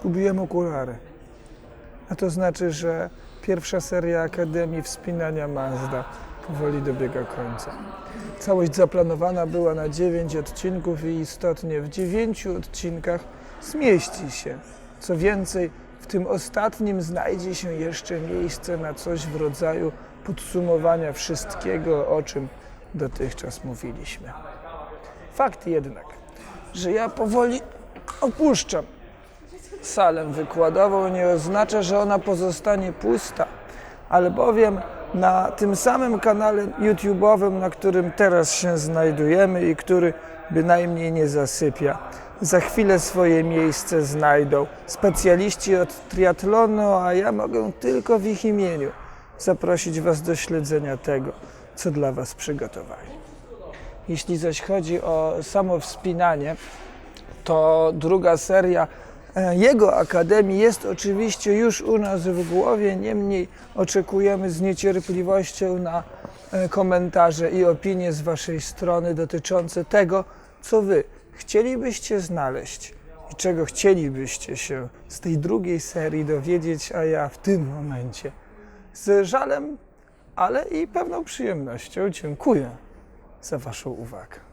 Zgubiłem okulary. A to znaczy, że pierwsza seria Akademii Wspinania Mazda powoli dobiega końca. Całość zaplanowana była na 9 odcinków i istotnie w 9 odcinkach zmieści się. Co więcej, w tym ostatnim znajdzie się jeszcze miejsce na coś w rodzaju podsumowania wszystkiego, o czym dotychczas mówiliśmy. Fakt jednak, że ja powoli opuszczam salę wykładową, nie oznacza, że ona pozostanie pusta, albowiem na tym samym kanale YouTube'owym, na którym teraz się znajdujemy i który bynajmniej nie zasypia, za chwilę swoje miejsce znajdą specjaliści od triatlonu, a ja mogę tylko w ich imieniu zaprosić Was do śledzenia tego, co dla Was przygotowali. Jeśli zaś chodzi o samo wspinanie, to druga seria jego Akademii jest oczywiście już u nas w głowie, niemniej oczekujemy z niecierpliwością na e, komentarze i opinie z Waszej strony dotyczące tego, co Wy chcielibyście znaleźć i czego chcielibyście się z tej drugiej serii dowiedzieć, a ja w tym momencie z żalem, ale i pewną przyjemnością dziękuję za Waszą uwagę.